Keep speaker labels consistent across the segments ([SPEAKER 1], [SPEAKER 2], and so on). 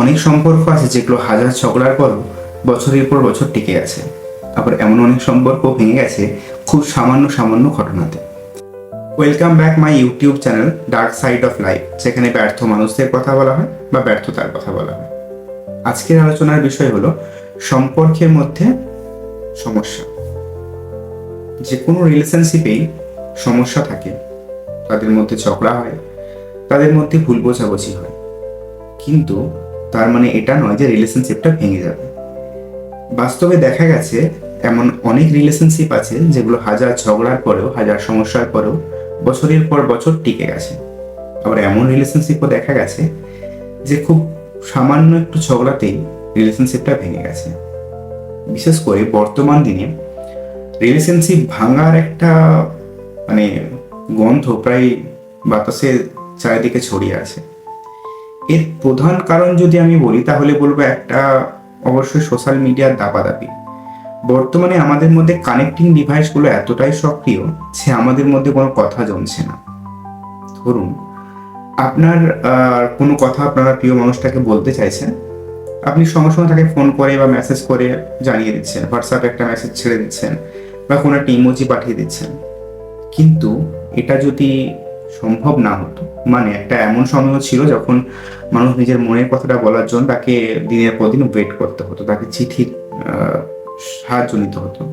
[SPEAKER 1] অনেক সম্পর্ক আছে যেগুলো হাজার ঝগড়ার পরও বছরের পর বছর টিকে আছে। আবার এমন অনেক সম্পর্ক ভেঙে গেছে খুব সামান্য সামান্য ঘটনাতে। Welcome back my YouTube channel dark side of life যেখানে ব্যর্থ মানুষদের কথা বলা হয় বা ব্যর্থতার কথা বলা হয়। আজকের আলোচনার বিষয় হলো সম্পর্কের মধ্যে সমস্যা। যে কোনো রিলেশনশিপেই সমস্যা থাকে। তাদের মধ্যে ঝগড়া হয়, তাদের মধ্যে ভুল বোঝাবুঝি হয়। কিন্তু তার মানে এটা নয় যে রিলেশনশিপটা ভেঙে যাবে। বাস্তবে দেখা গেছে, এমন অনেক রিলেশনশিপ আছে যেগুলো হাজার ঝগড়ার পরেও, হাজার সমস্যার পরেও বছরের পর বছর টিকে গেছে। আবার এমন রিলেশনশিপও দেখা গেছে যে খুব সামান্য একটু ঝগড়াতেই রিলেশনশিপটা ভেঙে গেছে। বিশেষ করে বর্তমান দিনে রিলেশনশিপ ভাঙার একটা মানে গন্ধ প্রায় বাতাসে চারিদিকে ছড়িয়ে আছে। এর প্রধান কারণ যদি আমি বলি, তাহলে বলব একটা অবশ্যই সোশ্যাল মিডিয়ার দাপাদাপি। বর্তমানে আমাদের মধ্যে কানেক্টিং ডিভাইসগুলো এতটাই সক্রিয় যে আমাদের মধ্যে কোনো কথা জমছে না। ধরুন, আপনার কোনো কথা আপনারা প্রিয় মানুষটাকে বলতে চাইছেন, আপনি সঙ্গে সঙ্গে তাকে ফোন করে বা মেসেজ করে জানিয়ে দিচ্ছেন হোয়াটসঅ্যাপে একটা মেসেজ ছেড়ে দিচ্ছেন বা কোনো একটা ইমোজি পাঠিয়ে দিচ্ছেন। কিন্তু এটা যদি সম্ভব না হতো। মানে একটা এমন সময়ও ছিল যখন মানুষ নিজের মনের কথাটা বলার জন্য তাকে দিনের পর দিন ওয়েট করতে হতো, তাকে চিঠির সাহায্য নিতে হতো।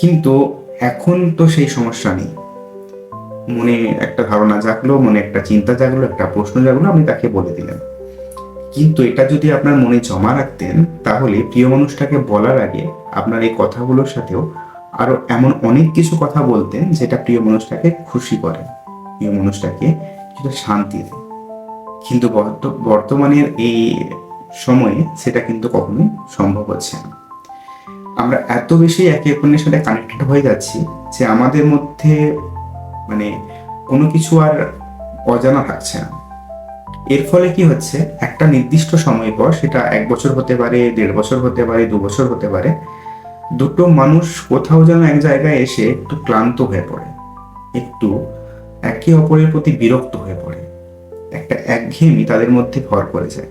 [SPEAKER 1] কিন্তু এখন তো সেই সমস্যা নেই। মনে একটা ধারণা জাগলো, মনে একটা চিন্তা জাগলো, একটা প্রশ্ন জাগলো, আপনি তাকে বলে দিলেন। কিন্তু এটা যদি আপনার মনে জমা রাখতেন, তাহলে প্রিয় মানুষটাকে বলার আগে আপনার এই কথাগুলোর সাথেও আরও এমন অনেক কিছু কথা বলতেন, যেটা প্রিয় মানুষটাকে খুশি করে। প্রিয় মানুষটাকে কিছুটা শান্তি দেয়। কিন্তু বর্তমানের এই সময়ে সেটা কিন্তু কখনোই সম্ভব হচ্ছে না। আমরা এত বেশি একে অপরের সাথে কানেক্টেড হয়ে যাচ্ছি যে আমাদের মধ্যে মানে কোনো কিছু আর অজানা থাকছে না। এর ফলে কি হচ্ছে? একটা নির্দিষ্ট সময় পর সেটা এক বছর হতে পারে, দেড় বছর হতে পারে, দু বছর হতে পারে, দুটো মানুষ কোথাও যেন এক জায়গায় এসে একটু ক্লান্ত হয়ে পড়ে, একটু একে অপরের প্রতি বিরক্ত হয়ে পড়ে। একটা একঘেয়েমি তাদের মধ্যে ভর করে যায়।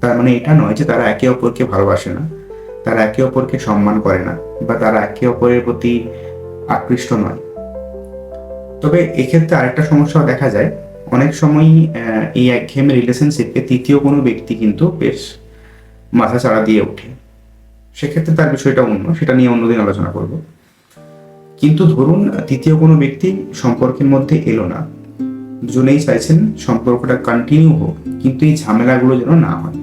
[SPEAKER 1] তার মানে এটা নয় যে তারা একে অপরকে ভালোবাসে না। তারা একে অপরকে সম্মান করে না বা তারা একে অপরের প্রতি আকৃষ্ট নয়। তবে এক্ষেত্রে আরেকটা সমস্যা দেখা যায়। অনেক সময়ই আহ, এই একঘেয়েমি রিলেশনশিপে তৃতীয় কোনো ব্যক্তি কিন্তু বেশ মাথা চাড়া দিয়ে ওঠে। সেক্ষেত্রে তার বিষয়টা অন্য সেটা নিয়ে অন্যদিন আলোচনা করব। কিন্তু ধরুন, তৃতীয় কোনো ব্যক্তি সম্পর্কের মধ্যে এলো না। দুজনেই চাইছেন সম্পর্কটা কন্টিনিউ হোক, কিন্তু এই ঝামেলাগুলো যেন না হয়।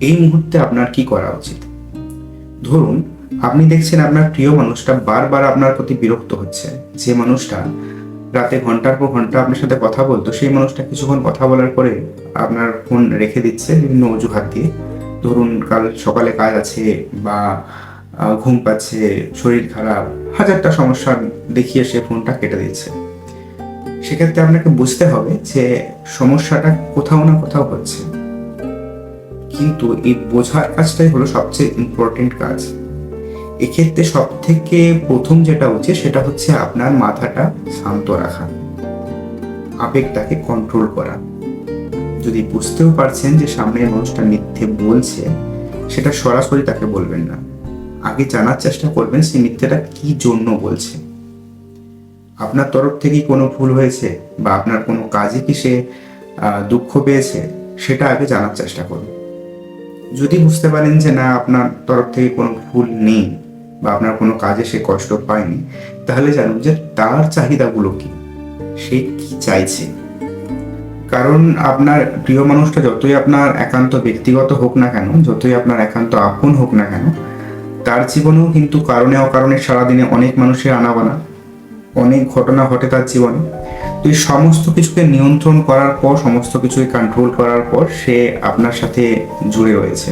[SPEAKER 1] এই মুহূর্তে আপনার কি করা উচিত? ধরুন, আপনি দেখছেন আপনার প্রিয় মানুষটা বারবার আপনার প্রতি বিরক্ত হচ্ছে। যে মানুষটা রাতে ঘণ্টার পর ঘণ্টা আপনার সাথে কথা বলতো, সেই মানুষটা কিছুক্ষণ কথা বলার পরে আপনার ফোন রেখে দিচ্ছে বিভিন্ন অজুহাত দিয়ে। ধরুন, কাল সকালে কাজ আছে বা ঘুম পাচ্ছে, শরীর খারাপ, হাজারটা সমস্যা দেখিয়ে সে ফোনটা কেটে দিচ্ছে সেক্ষেত্রে আপনাকে বুঝতে হবে যে সমস্যাটা কোথাও না কোথাও হচ্ছে। কিন্তু এই বোঝার কাজটাই হলো সবচেয়ে ইম্পর্টেন্ট কাজ। এক্ষেত্রে সব থেকে প্রথম যেটা উচিত সেটা হচ্ছে আপনার মাথাটা শান্ত রাখা। আবেগটাকে কন্ট্রোল করা। যদি বুঝতেও পারছেন যে সামনের মানুষটা মিথ্যে বলছে, সেটা সরাসরি তাকে বলবেন না। আগে জানার চেষ্টা করবেন সে মিথ্যেটা কি জন্য বলছে। আপনার তরফ থেকে কোনো ভুল হয়েছে বা আপনার কোনো কাজে কি সে দুঃখ পেয়েছে সেটা আগে জানার চেষ্টা করুন যদি বুঝতে পারেন যে না, আপনার তরফ থেকে কোনো ভুল নেই বা আপনার কোনো কাজে সে কষ্ট পায়নি, তাহলে জানুন যে তার চাহিদাগুলো কি, সে কি চাইছে। কারণ আপনার প্রিয় মানুষটা যতই আপনার একান্ত ব্যক্তিগত হোক না কেন, যতই আপনার একান্ত আপন হোক না কেন তার জীবনেও কিন্তু কারণে অকারণে সারাদিনে অনেক মানুষের আনাবানা, অনেক ঘটনা ঘটে তার জীবনে। তো এই সমস্ত কিছুকে নিয়ন্ত্রণ করার পর, সমস্ত কিছুকে কন্ট্রোল করার পর সে আপনার সাথে জুড়ে রয়েছে।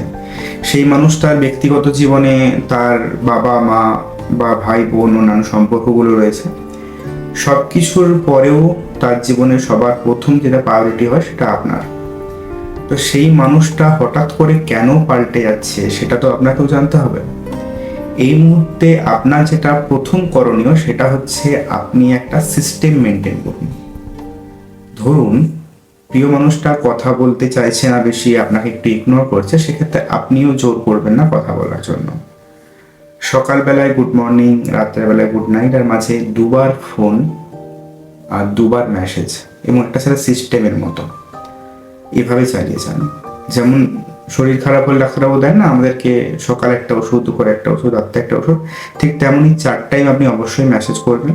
[SPEAKER 1] সেই মানুষ তার ব্যক্তিগত জীবনে তার বাবা, মা বা ভাই, বোন, অন্যান্য সম্পর্কগুলো রয়েছে। সব কিছুর পরেও তার জীবনে সবার প্রথম যেটা প্রায়োরিটি হয় সেটা আপনার। তো সেই মানুষটা হঠাৎ করে কেন পাল্টে যাচ্ছে সেটা তো আপনাকেও জানতে হবে। এই মুহূর্তে আপনার যেটা প্রথম করণীয় সেটা হচ্ছে আপনি একটা সিস্টেম মেনটেন করুন। ধরুন, প্রিয় মানুষটা কথা বলতে চাইছে না বেশি, আপনাকে একটু ইগনোর করছে, সেক্ষেত্রে আপনিও জোর করবেন না কথা বলার জন্য। সকালবেলায় গুড মর্নিং রাত্রের বেলায় গুড নাইট আর মাঝে দুবার ফোন আর দুবার মেসেজ এবং একটা সেটা সিস্টেমের মতো। এভাবে চালিয়ে যান। যেমন শরীর খারাপ হলে ডাক্তারবাবু দেন না, আমাদেরকে সকালে একটা ওষুধ, দুপুরে একটা ওষুধ, রাত্রে একটা ওষুধ। ঠিক তেমনই চার টাইম আপনি অবশ্যই মেসেজ করবেন।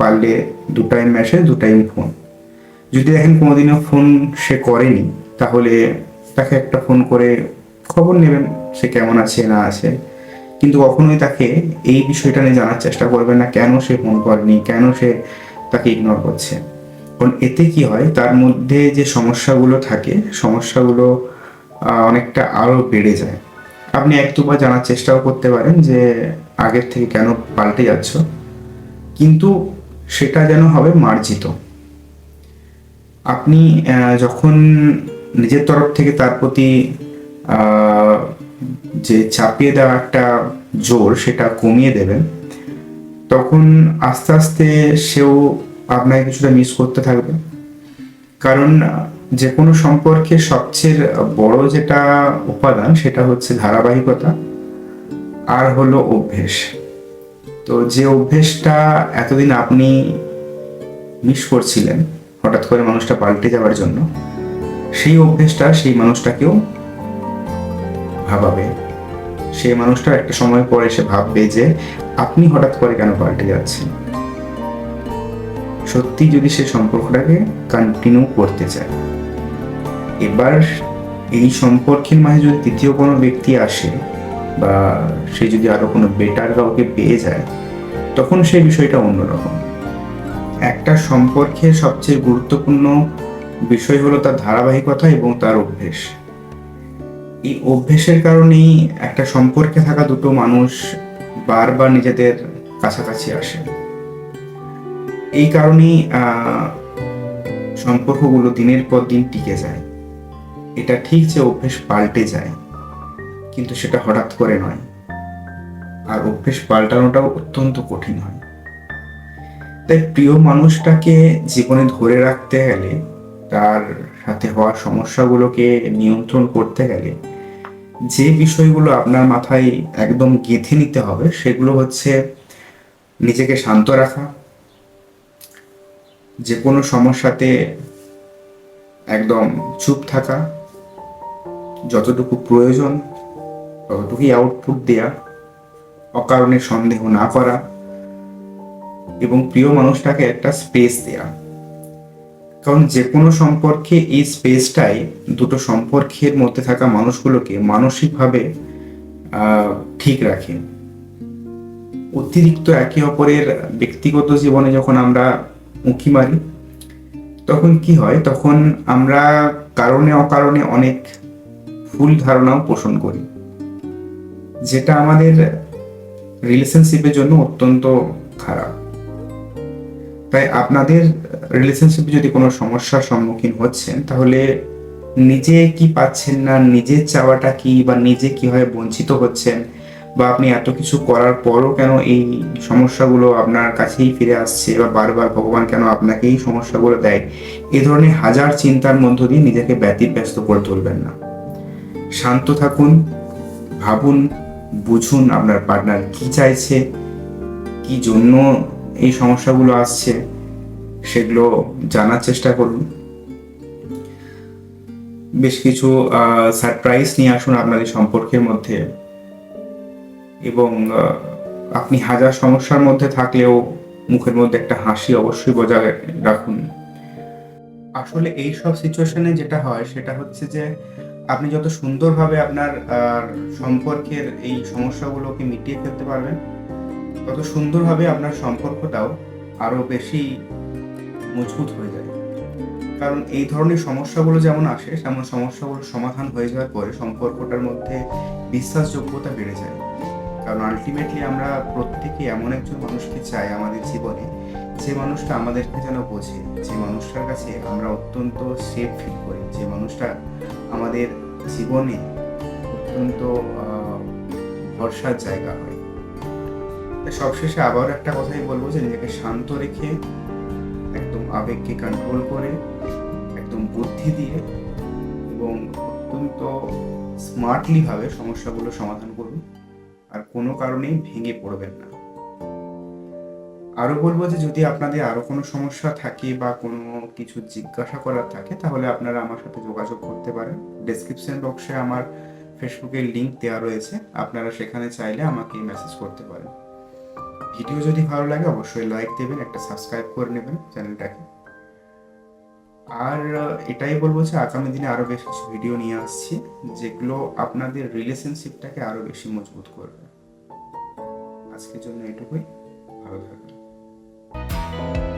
[SPEAKER 1] পারলে দু টাইম মেসেজ দু টাইম ফোন যদি দেখেন কোনোদিনও ফোন সে করেনি, তাহলে তাকে একটা ফোন করে খবর নেবেন, সে কেমন আছে, না আছে। কিন্তু কখনোই তাকে এই বিষয়টা নিয়ে জানার চেষ্টা করবেন না, কেন সে ফোন করেনি, কেন সে তাকে ইগনোর করছে। কারণ এতে কি হয়, তার মধ্যে যে সমস্যাগুলো থাকে, সমস্যাগুলো অনেকটা আরও বেড়ে যায়। আপনি এক দুবার জানার চেষ্টাও করতে পারেন যে আগের থেকে কেন পাল্টে যাচ্ছ। কিন্তু সেটা যেন হবে মার্জিত। আপনি যখন নিজের তরফ থেকে তার প্রতি যে চাপিয়ে দেওয়া একটা জোর সেটা কমিয়ে দেবেন, তখন আস্তে আস্তে সেও আপনাকে কিছুটা মিস করতে থাকবে। কারণ যে কোনো সম্পর্কে সবচেয়ে বড় যেটা উপাদান সেটা হচ্ছে ধারাবাহিকতা, আর হলো অভ্যেস। তো যে অভ্যেসটা এতদিন আপনি মিস করছিলেন, হঠাৎ করে মানুষটা পাল্টে যাওয়ার জন্য, সেই অভ্যেসটা সেই মানুষটাকেও ভাবাবে। সেই মানুষটা একটা সময় পরে এসে ভাববে যে, আপনি হঠাৎ করে কেন পাল্টে যাচ্ছেন? সত্যি যদি সে সম্পর্কটাকে কন্টিনিউ করতে চায়। এবার এই সম্পর্কের মাঝে যদি তৃতীয় কোনো ব্যক্তি আসে বা সে যদি আরও কোনো বেটার কাউকে পেয়ে যায়, তখন সেই বিষয়টা অন্যরকম। একটা সম্পর্কের সবচেয়ে গুরুত্বপূর্ণ বিষয় হলো তার ধারাবাহিকতা এবং তার অভ্যেস। এই অভ্যেসের কারণেই একটা সম্পর্কে থাকা দুটো মানুষ বারবার নিজেদের কাছাকাছি আসে। এই কারণেই সম্পর্কগুলো দিনের পর দিন টিকে যায়। এটা ঠিক যে অভ্যেস পাল্টে যায়, কিন্তু সেটা হঠাৎ করে নয়। আর অভ্যেস পাল্টানোটাও অত্যন্ত কঠিন হয়। তাই প্রিয় মানুষটাকে জীবনে ধরে রাখতে গেলে, তার সাথে হওয়া সমস্যাগুলোকে নিয়ন্ত্রণ করতে গেলে, যে বিষয়গুলো আপনার মাথায় একদম গেঁথে নিতে হবে, সেগুলো হচ্ছে নিজেকে শান্ত রাখা যে কোনো সমস্যাতে একদম চুপ থাকা যতটুকু প্রয়োজন, ততটুকুই আউটপুট দেয়া, অকারণে সন্দেহ না করা এবং প্রিয় মানুষটাকে একটা স্পেস দেয়া। কারণ যে কোনো সম্পর্কে এই স্পেসটাই দুটো সম্পর্কের মধ্যে থাকা মানুষগুলোকে মানসিকভাবে ঠিক রাখে। অতিরিক্ত একে অপরের ব্যক্তিগত জীবনে যখন আমরা উঁকি মারি, তখন কি হয়? তখন আমরা কারণে অকারণে অনেক ভুল ধারণাও পোষণ করি। যেটা আমাদের রিলেশনশিপের জন্য অত্যন্ত খারাপ। তাই আপনাদের রিলেশনশিপে যদি কোনো সমস্যার সম্মুখীন হচ্ছেন, তাহলে নিজে কি পাচ্ছেন না, নিজের চাওয়াটা কি বা নিজে কীভাবে বঞ্চিত হচ্ছেন বা আপনি এত কিছু করার পরও কেন এই সমস্যাগুলো আপনার কাছেই ফিরে আসছে বা বারবার ভগবান কেন আপনাকে এই সমস্যাগুলো দেয়, এ ধরনের হাজার চিন্তার মধ্য দিয়ে নিজেকে ব্যতিব্যস্ত করে তুলবেন না। শান্ত থাকুন, ভাবুন, বুঝুন আপনার পার্টনার কি চাইছে, কি জন্য এই সমস্যাগুলো আসছে, সেগুলো জানার চেষ্টা করুন। বেশ কিছু সারপ্রাইজ নিয়ে আসুন আপনাদের সম্পর্কের মধ্যে। এবং আপনি হাজার সমস্যার মধ্যে থাকলেও মুখের মধ্যে একটা হাসি অবশ্যই বজায় রাখুন। আসলে এই সব সিচুয়েশনে যেটা হয়, সেটা হচ্ছে যে আপনি যত সুন্দরভাবে আপনার সম্পর্কের এই সমস্যাগুলোকে মিটিয়ে ফেলতে পারবেন, তত সুন্দরভাবে আপনার সম্পর্কটাও আরও বেশি মজবুত হয়ে যায় কারণ এই ধরনের সমস্যাগুলো যেমন আসে, তেমন সমস্যাগুলো সমাধান হয়ে যাওয়ার পরে সম্পর্কটার মধ্যে বিশ্বাসযোগ্যতা বেড়ে যায়। কারণ আলটিমেটলি আমরা প্রত্যেকে এমন একজন মানুষকে চাই আমাদের জীবনে, যে মানুষটা আমাদেরকে যেন বোঝে, যে মানুষটার কাছে আমরা অত্যন্ত সেফ ফিল করি, যে মানুষটা আমাদের জীবনে অত্যন্ত ভরসার জায়গা হয়। সবশেষে আবার একটা কথাই বলব যে, নিজেকে শান্ত রেখে, একদম আবেগকে কন্ট্রোল করে, একদম বুদ্ধি দিয়ে এবং অত্যন্ত স্মার্টলি ভাবে সমস্যাগুলো সমাধান করুন। আর কোনো কারণেই ভেঙে পড়বেন না। আরও বলব যে যদি আপনাদের আরও কোনো সমস্যা থাকে বা কোনো কিছু জিজ্ঞাসা করার থাকে, তাহলে আপনারা আমার সাথে যোগাযোগ করতে পারেন। ডেসক্রিপশন বক্সে আমার ফেসবুকের লিঙ্ক দেওয়া রয়েছে। আপনারা সেখানে চাইলে আমাকে মেসেজ করতে পারেন। ভিডিও যদি ভালো লাগে, অবশ্যই লাইক দেবেন, একটা সাবস্ক্রাইব করে নেবেন চ্যানেলটাকে আর এটাই বলব যে আগামী দিনে আরও বেশ কিছু ভিডিও নিয়ে আসছি, যেগুলো আপনাদের রিলেশনশিপটাকে আরও বেশি মজবুত করবে। আজকের জন্য এটুকুই। ভালো থাকবেন। Música